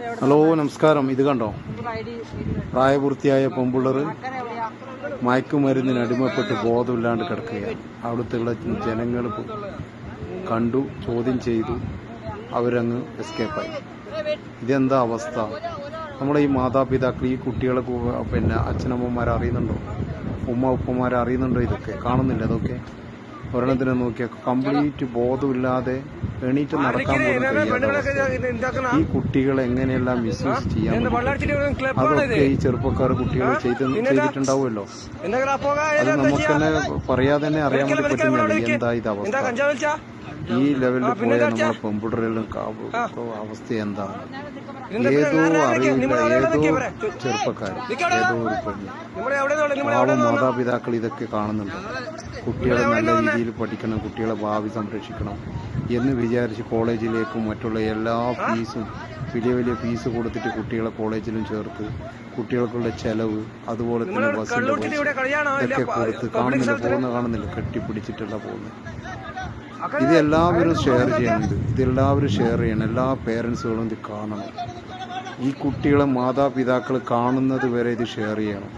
Hello നമസ്കാരം. ഇത് കണ്ടോ? പ്രായപൂർത്തിയായ പെമ്പിള്ളർ മയക്കുമരുന്നിന് അടിമപ്പെട്ട് ബോധമില്ലാണ്ട് കിടക്കുകയാണ്. അവിടുത്തെ ജനങ്ങൾ കണ്ടു ചോദ്യം ചെയ്തു. അവരങ്ങ് എസ്കേപ്പായി ഇതെന്താ അവസ്ഥ? നമ്മുടെ ഈ മാതാപിതാക്കൾ ഈ കുട്ടികളെ പിന്നെ അച്ഛനമ്മമാർ അറിയുന്നുണ്ടോ ഉമ്മ ഉപ്പമാർ അറിയുന്നുണ്ടോ ഇതൊക്കെ? കാണുന്നില്ല അതൊക്കെ? ഒരെണ്ണത്തിനെ നോക്കിയാൽ കംപ്ലീറ്റ് ബോധമില്ലാതെ എണീറ്റ് നടക്കാൻ പോലും കഴിയാത്ത ഈ കുട്ടികളെ എങ്ങനെയെല്ലാം മിസ്യൂസ് ചെയ്യാൻ അതൊക്കെ ഈ ചെറുപ്പക്കാർ കുട്ടികൾ ചെയ്ത് ചെയ്തിട്ടുണ്ടാവുമല്ലോ. അത് നമുക്ക് തന്നെ പറയാതെ തന്നെ അറിയാൻ വേണ്ടി പറ്റുന്നില്ല എന്താ ഇത് അവസ്ഥ. ഈ ലെവലിൽ പോയ നമ്മളെ പെമ്പിടരെല്ലാം അവസ്ഥ എന്താണ് ഏതോ അറിയില്ല ഏതോ ചെറുപ്പക്കാർ ഏതോ ഒരു പെണ്ണ്. പാവം മാതാപിതാക്കൾ ഇതൊക്കെ കാണുന്നുണ്ട്. കുട്ടികളെ നല്ല രീതിയിൽ പഠിക്കണം കുട്ടികളെ ഭാവി സംരക്ഷിക്കണം എന്ന് വിചാരിച്ച് കോളേജിലേക്കും മറ്റുള്ള എല്ലാ ഫീസും വലിയ വലിയ ഫീസ് കൊടുത്തിട്ട് കുട്ടികളെ കോളേജിലും ചേർത്ത് കുട്ടികൾക്കുള്ള ചെലവ് അതുപോലെ തന്നെ ബസ്സിൽ പൈസ ഇതൊക്കെ കൊടുത്ത് കാണുന്നില്ല പോകുന്ന കാണുന്നില്ല കെട്ടിപ്പിടിച്ചിട്ടല്ല പോകുന്നത്. ഇത് എല്ലാവരും ഷെയർ ചെയ്യുന്നുണ്ട്. ഇതെല്ലാവരും ഷെയർ ചെയ്യണം. എല്ലാ പേരൻസുകളും ഇത് കാണണം. ഈ കുട്ടികളെ മാതാപിതാക്കൾ കാണുന്നത് വരെ ഇത് ഷെയർ ചെയ്യണം.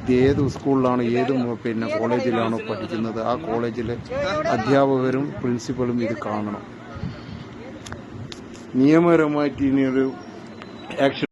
ഇത് ഏത് സ്കൂളിലാണ് ഏത് പിന്നെ കോളേജിലാണോ പഠിക്കുന്നത് ആ കോളേജിലെ അധ്യാപകരും പ്രിൻസിപ്പലും ഇത് കാണണം. നിയമപരമായിട്ട് ഇനിയൊരു ആക്ഷൻ